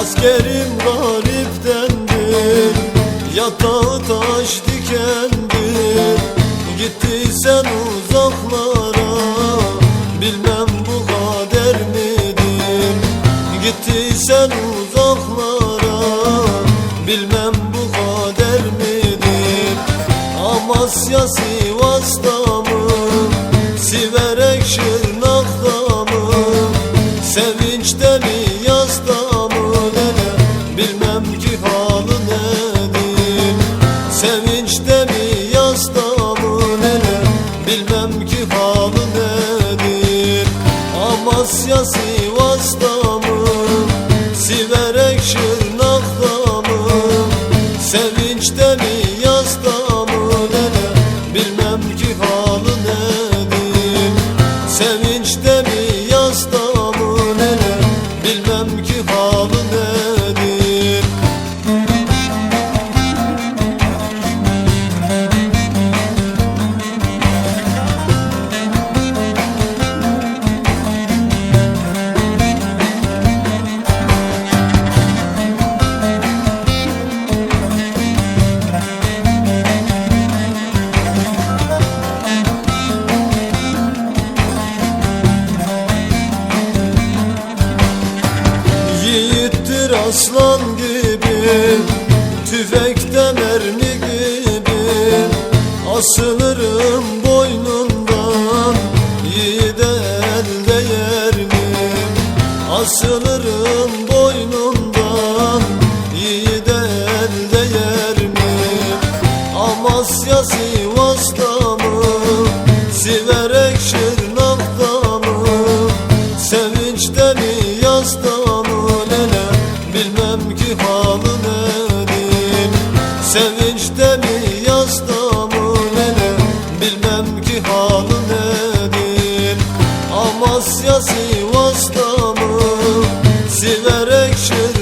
Askerim gariptendir Yatağı taş dikendir Gitti uzaklara Bilmem bu kader midir? Gitti uzaklara Bilmem bu kader midir? Amasya Sivas'ta mı Siverek Şırnak'ta mı? Sevinç deli Amasya Sivas'ta Yiğittir aslan gibi Tüfekte mermi gibi Asılırım Sevinçte mi yazda mı nene? Bilmem ki halı nedir. Amasya Sivas'ta mı? Siverek şırı